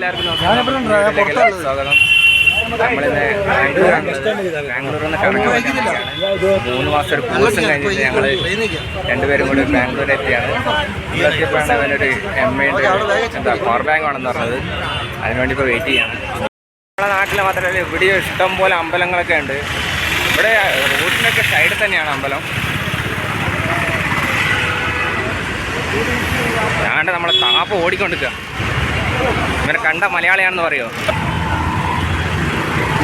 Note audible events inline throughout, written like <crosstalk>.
എല്ലാവർക്കും നമസ്കാരം. സ്വാഗതം. നമ്മളിന്ന് ബാംഗ്ലൂർ ബാംഗ്ലൂരിൽ നിന്ന് മൂന്ന് മാസം ഒരു കോഴ്സും കഴിഞ്ഞിട്ട് ഞങ്ങൾ രണ്ടുപേരും കൂടി ബാംഗ്ലൂർ എത്തിയാണ് ഇതൊക്കെയാണ് എത്തിയപ്പോഴാണ് അവനൊരു എം ഐന്റെ എന്താ പവർ ബാങ്ക് ആണെന്ന് പറഞ്ഞത്. അതിനുവേണ്ടി ഇപ്പോൾ വെയിറ്റ് ചെയ്യാണ്. നമ്മുടെ നാട്ടിൽ മാത്രമല്ല ഇവിടെ ഇഷ്ടം പോലെ അമ്പലങ്ങളൊക്കെ ഉണ്ട്. ഇവിടെ റൂട്ടിനൊക്കെ സൈഡിൽ തന്നെയാണ് അമ്പലം. ഞാണ്ട് നമ്മളെ താപ്പ് ഓടിക്കൊണ്ടിരിക്കുക ഇവനെ കണ്ട മലയാളിയാണെന്ന് പറയോ?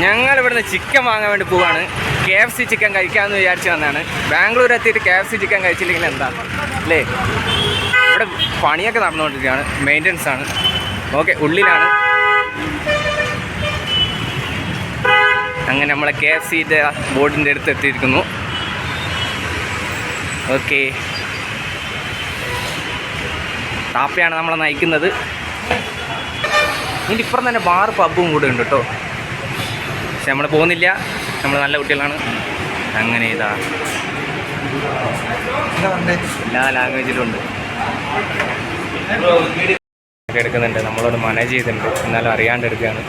ഞങ്ങൾ ഇവിടുന്ന് ചിക്കൻ വാങ്ങാൻ വേണ്ടി പോവാണ്. കെ എഫ് സി ചിക്കൻ കഴിക്കാമെന്ന് വിചാരിച്ച് വന്നതാണ്. ബാംഗ്ലൂർ എത്തിയിട്ട് കെ എഫ് സി ചിക്കൻ കഴിച്ചില്ലെങ്കിൽ എന്താ? അല്ലേ? ഇവിടെ പണിയൊക്കെ നടന്നുകൊണ്ടിരിക്കുകയാണ്. മെയിന്റനൻസ് ആണ്. ഓക്കെ ഉള്ളിലാണ്. അങ്ങനെ നമ്മളെ കെ എഫ് സിന്റെ ബോർഡിന്റെ അടുത്ത് എത്തിയിരിക്കുന്നു. ഓക്കെ താപ്പയാണ് നമ്മളെ നയിക്കുന്നത്. ഇതിന്റെ ഇപ്പുറം തന്നെ ബാർ പബ്ബും കൂടെ ഉണ്ട് കേട്ടോ. പക്ഷെ നമ്മൾ പോകുന്നില്ല. നമ്മൾ നല്ല കുട്ടികളാണ്. അങ്ങനെ ഇതാ. എല്ലാ ലാംഗ്വേജിലും ഉണ്ട്. എടുക്കുന്നുണ്ട്. നമ്മളോട് മാനേജ് ചെയ്തിട്ടുണ്ട്. എന്നാലും അറിയാണ്ട് എടുക്കുകയാണ്.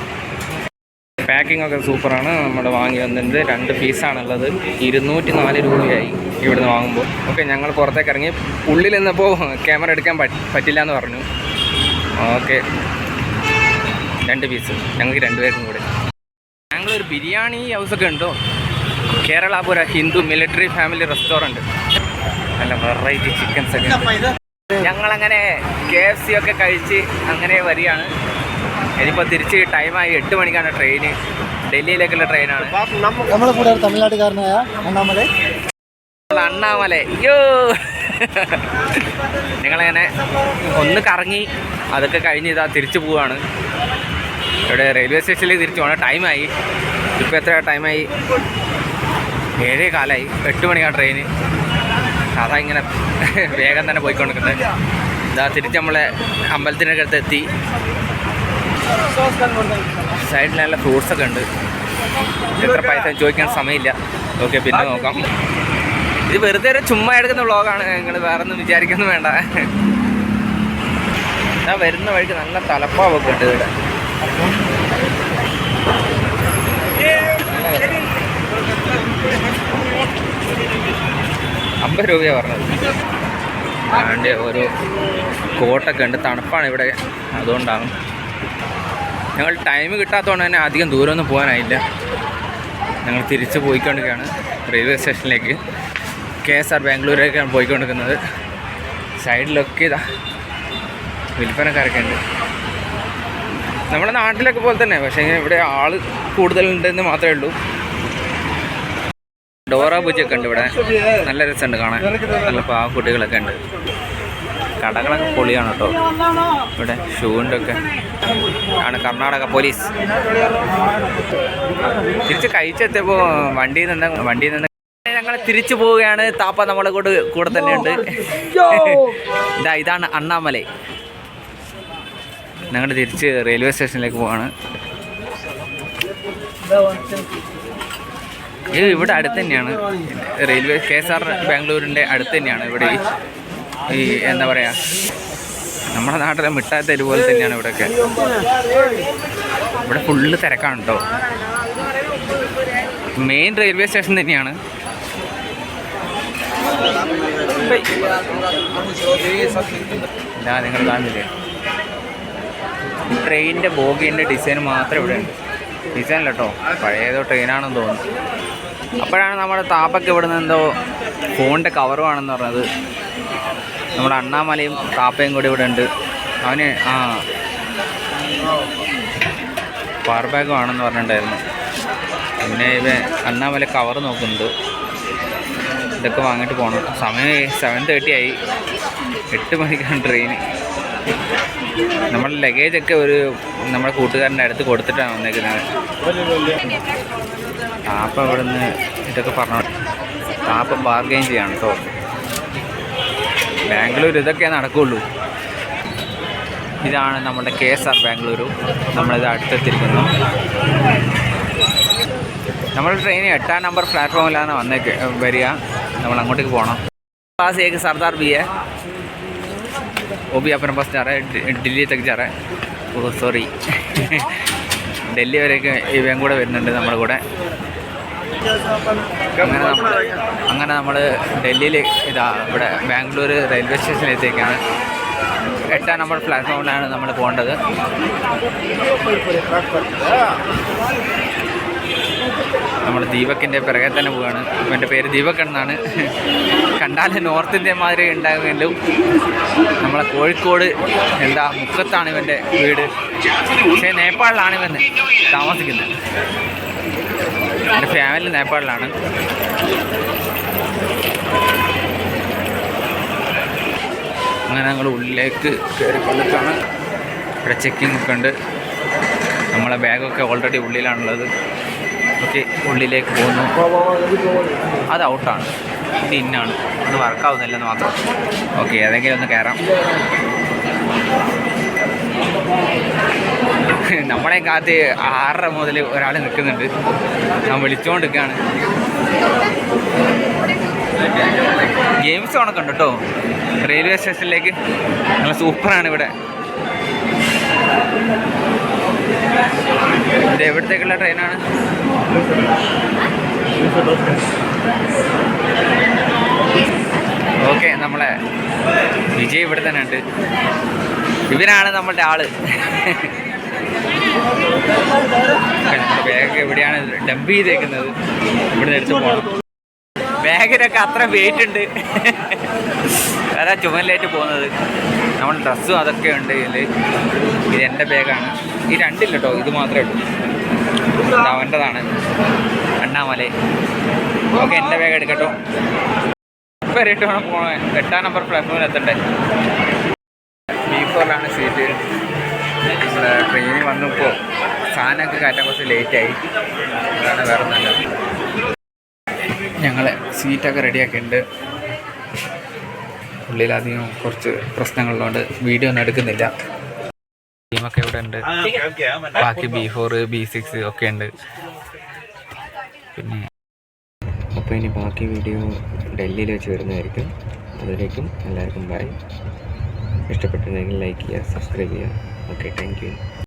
പാക്കിംഗ് ഒക്കെ സൂപ്പറാണ്. നമ്മൾ വാങ്ങി വന്നിട്ട് രണ്ട് പീസാണുള്ളത് ഇരുന്നൂറ്റി നാല് രൂപയായി ഇവിടുന്ന് വാങ്ങുമ്പോൾ. ഓക്കെ ഞങ്ങൾ പുറത്തേക്ക് ഇറങ്ങി ഉള്ളിൽ നിന്നപ്പോൾ ക്യാമറ എടുക്കാൻ പറ്റില്ല എന്ന് പറഞ്ഞു. ഓക്കെ. രണ്ട് പീസ് ഞങ്ങൾക്ക് രണ്ടുപേർക്കും കൂടെ. ഞങ്ങളൊരു ബിരിയാണി ഹൗസൊക്കെ ഉണ്ടോ? Keralapura Hindu military family restaurant നല്ല വെറൈറ്റി ചിക്കൻസ് ഒക്കെ ഞങ്ങളങ്ങനെ കെ എഫ് സി ഒക്കെ കഴിച്ച് അങ്ങനെ വരികയാണ്. ഇനിയിപ്പോൾ തിരിച്ച് ടൈമായി എട്ട് മണിക്കാണ് ട്രെയിന് ഡൽഹിയിലേക്കുള്ള ട്രെയിനാണ് നമ്മളെ കൂടെ ഒരു തമിഴ്നാട്ടുകാരനായ അണ്ണാമല. അണ്ണാമല അണ്ണാമലൈ. അയ്യോ ഞങ്ങളങ്ങനെ ഒന്ന് കറങ്ങി അതൊക്കെ കഴിഞ്ഞ് ഇതാ തിരിച്ചു പോവാണ്. ഇവിടെ റെയിൽവേ സ്റ്റേഷനിൽ തിരിച്ചു പോകണം ടൈമായി ഇപ്പോൾ എത്ര ടൈമായി ഏഴേ കാലമായി എട്ട് മണിക്കാണ് ട്രെയിന് അതാ ഇങ്ങനെ <laughs> വേഗം തന്നെ പോയിക്കൊണ്ടിരിക്കുന്നത് ഇതാ തിരിച്ച് നമ്മളെ അമ്പലത്തിന്റെ അടുത്ത് എത്തി. സൈഡിൽ നല്ല ഫ്രൂട്ട്സ് ഒക്കെ ഉണ്ട്. എത്ര പൈസ ചോദിക്കാൻ സമയമില്ല. ഓക്കെ പിന്നെ നോക്കാം. ഇത് വെറുതെ ഒരു ചുമ്മാ എടുക്കുന്ന വ്ളോഗാണ് നിങ്ങൾ വേറെ ഒന്നും വിചാരിക്കുന്നു വേണ്ട. ഞാൻ വരുന്ന വഴിക്ക് നല്ല തലപ്പാവൊക്കെ ഉണ്ട് ഇവിടെ. അമ്പത് രൂപയാണ് പറഞ്ഞത്. അതിന്റെ ഒരു കോട്ടൊക്കെ ഉണ്ട്. തണുപ്പാണ് ഇവിടെ. അതുകൊണ്ടാണ്. ഞങ്ങൾ ടൈം കിട്ടാത്തതുകൊണ്ട് തന്നെ അധികം ദൂരമൊന്നും പോകാനായില്ല. ഞങ്ങൾ തിരിച്ച് പോയിക്കൊണ്ടിരിക്കുകയാണ് റെയിൽവേ സ്റ്റേഷനിലേക്ക് കെ എസ് ആർ ബാംഗ്ലൂരിലേക്കാണ് പോയിക്കൊണ്ടിരിക്കുന്നത്. സൈഡിലൊക്കെ ഇതാ വിൽപ്പനക്കാരൊക്കെ ഉണ്ട്. നമ്മുടെ നാട്ടിലൊക്കെ പോലെ തന്നെ പക്ഷേ ഇവിടെ ആൾ കൂടുതലുണ്ടെന്ന് മാത്രമേ ഉള്ളൂ. ഡോറ പൂജയൊക്കെ ഉണ്ട് ഇവിടെ. നല്ല രസമുണ്ട് കാണാൻ. നല്ല പാവക്കുട്ടികളൊക്കെ ഉണ്ട്. കടകളൊക്കെ പൊളിയാണ് കേട്ടോ. ഇവിടെ ഷൂവിന്റെ ഒക്കെ ആണ് കർണാടക പോലീസ്. തിരിച്ച് കഴിച്ചെത്തിയപ്പോൾ വണ്ടിയിൽ നിന്ന് വണ്ടിയിൽ നിന്ന് ഞങ്ങൾ തിരിച്ചു പോവുകയാണ്. താപ്പ നമ്മളെ കൂടെ കൂടെ തന്നെയുണ്ട്. ഇതാ ഇതാണ് അണ്ണാമലൈ. ഞങ്ങൾ തിരിച്ച് റെയിൽവേ സ്റ്റേഷനിലേക്ക് പോവാണ്. ഇത് ഇവിടെ അടുത്ത് തന്നെയാണ്. റെയിൽവേ കെ എസ് ആർ ബാംഗ്ലൂരിന്റെ അടുത്ത് തന്നെയാണ് ഇവിടെ ഈ- എന്താ പറയുക നമ്മുടെ നാട്ടിലെ മിഠായി പോലെ തന്നെയാണ് ഇവിടെയൊക്കെ ഇവിടെ ഫുള്ള് തിരക്കാണ് കേട്ടോ മെയിൻ റെയിൽവേ സ്റ്റേഷൻ തന്നെയാണ്. ഞാൻ നിങ്ങൾ കാണുന്നില്ലേ? ട്രെയിനിന്റെ ബോഗിന്റെ ഡിസൈൻ മാത്രമേ ഇവിടെ ഉണ്ട്. ഡിസൈൻ കേട്ടോ പഴയതോ ട്രെയിനാണെന്ന് തോന്നുന്നു. അപ്പോഴാണ് നമ്മുടെ താപ്പൊക്കെ ഇവിടെ നിന്ന് എന്തോ ഫോണിന്റെ കവറുമാണെന്ന് പറഞ്ഞത്. നമ്മുടെ അണ്ണാമലയും താപ്പയും കൂടി ഇവിടെ ഉണ്ട്. അവന് ആ. പവർ ബാഗും ആണെന്ന് പറഞ്ഞിട്ടുണ്ടായിരുന്നു. പിന്നെ ഇവ അണ്ണാമല കവർ നോക്കുന്നുണ്ട്. ഇതൊക്കെ വാങ്ങിയിട്ട് പോകണം സമയം സെവൻ തേർട്ടി ആയി. എട്ട് മണിക്കാണ് ട്രെയിൻ നമ്മൾ ലഗേജൊക്കെ ഒരു നമ്മുടെ കൂട്ടുകാരന്റെ അടുത്ത് കൊടുത്തിട്ടാണ് വന്നേക്കുന്നത്. താപ്പ ഇവിടെ നിന്ന് ഇതൊക്കെ പറഞ്ഞു താപ്പ ബാർഗെയിൻ ചെയ്യാണ് കേട്ടോ ബാംഗ്ലൂർ ഇതൊക്കെ നടക്കുകയുള്ളൂ ഇതാണ് നമ്മുടെ കെ എസ് ആർ ബാംഗ്ലൂരു. നമ്മളിത് അടുത്തെത്തിരിക്കുന്നു നമ്മൾ ട്രെയിൻ എട്ടാം നമ്പർ പ്ലാറ്റ്ഫോമിലാണ് വന്നേക്ക് വരിക. നമ്മൾ അങ്ങോട്ടേക്ക് പോകണം പാസ് ഏക്ക് സർദാർ ബി എ वो भी अपने पास जा रहा है दि- दिल्ली तक जा रहा है ഓ സോറി ഡൽഹി വരെയൊക്കെ ഇവയും കൂടെ വരുന്നുണ്ട് നമ്മുടെ കൂടെ അങ്ങനെ നമ്മൾ അങ്ങനെ നമ്മൾ ഡൽഹിയിൽ ഇതാ ഇവിടെ ബാംഗ്ലൂർ റെയിൽവേ സ്റ്റേഷനിലെത്തിയേക്കാണ് എട്ടാം നമ്പർ പ്ലാറ്റ്ഫോമിലാണ് നമ്മൾ പോകേണ്ടത് നമ്മൾ ദീപക്കിൻ്റെ പിറകെ തന്നെ പോവുകയാണ് എൻ്റെ പേര് ദീപക് എന്നാണ് കണ്ടാൽ നോർത്ത് ഇന്ത്യൻ മാതിരി ഉണ്ടാകുമെങ്കിലും നമ്മളെ കോഴിക്കോട് എന്താ മുക്കത്താണ് ഇവന്റെ വീട്. പക്ഷേ നേപ്പാളിലാണ് ഇവൻ താമസിക്കുന്നത്. എന്റെ ഫാമിലി നേപ്പാളിലാണ്. അങ്ങനെ ഞങ്ങൾ ഉള്ളിലേക്ക് കയറി കൊണ്ടിട്ടാണ് ഇവിടെ ചെക്കിംഗ് ഒക്കെ ഉണ്ട്. നമ്മളെ ബാഗൊക്കെ ഓൾറെഡി ഉള്ളിലാണുള്ളത്. ഓക്കെ ഉള്ളിലേക്ക് പോകുന്നു. അത് ഔട്ടാണ് ഇത് ഇന്നാണ് ഒന്ന് വർക്കാവുന്നില്ലെന്ന് മാത്രം. ഓക്കെ ഏതെങ്കിലും ഒന്ന് കയറാം നമ്മളെ കാത്ത് ആറര മുതൽ ഒരാൾ നിൽക്കുന്നുണ്ട്. ഞാൻ വിളിച്ചുകൊണ്ടിരിക്കുകയാണ് ഗെയിംസ് ഉണക്കുണ്ട് കേട്ടോ. റെയിൽവേ സ്റ്റേഷനിലേക്ക് നല്ല സൂപ്പറാണ് ഇവിടെ. ഇത് എവിടത്തേക്കുള്ള ട്രെയിനാണ് ഓക്കെ നമ്മളെ വിജയ് ഇവിടെ തന്നെ ഉണ്ട്. ഇവരാണ് നമ്മളുടെ ആൾ. ബാഗ് എവിടെയാണ് ഡംപ് ചെയ്തേക്കുന്നത്? ഇവിടെ എടുത്ത് പോകണം ബാഗിനൊക്കെ അത്ര വെയിറ്റ് ഉണ്ട്. അതാ ചുമലിലേറ്റ് പോകുന്നത്. നമ്മൾ ഡ്രസ്സും അതൊക്കെ ഉണ്ട് ഇതിൽ ഇത് എന്റെ ബാഗാണ്. ഈ രണ്ടില്ല കേട്ടോ ഇത് മാത്രമേ ഉള്ളൂ. അവന്റെതാണ്. അണ്ണാമലൈ. ഓക്കെ എന്റെ ബാഗ് എടുക്കട്ടോ റേറ്റ് വേണം പോണേ. എട്ടാം നമ്പർ പ്ലാറ്റ്ഫോമിൽ എത്തട്ടെ. ബി ഫോറിലാണ് സീറ്റ് നമ്മുടെ ട്രെയിനിൽ വന്നപ്പോൾ സാധനമൊക്കെ കയറ്റാൻ കുറച്ച് ലേറ്റായി അതാണ് വേറെ നല്ല ഞങ്ങൾ സീറ്റൊക്കെ റെഡിയാക്കിയിട്ടുണ്ട് ഉള്ളിലധികം കുറച്ച് പ്രശ്നങ്ങളുള്ളതുകൊണ്ട് വീഡിയോ ഒന്നും എടുക്കുന്നില്ല. ടീമൊക്കെ ഇവിടെ ഉണ്ട്. ബാക്കി ബി ഫോർ ബി സിക്സ് ഒക്കെ ഉണ്ട്. പിന്നെ അപ്പോൾ ഇനി ബാക്കി വീഡിയോ ഡൽഹിയിൽ വെച്ച് വരുന്നതായിരിക്കും. അതിലേക്കും എല്ലാവർക്കും ബൈ ഇഷ്ടപ്പെട്ടിട്ടുണ്ടെങ്കിൽ ലൈക്ക് ചെയ്യുക സബ്സ്ക്രൈബ് ചെയ്യുക. Okay thank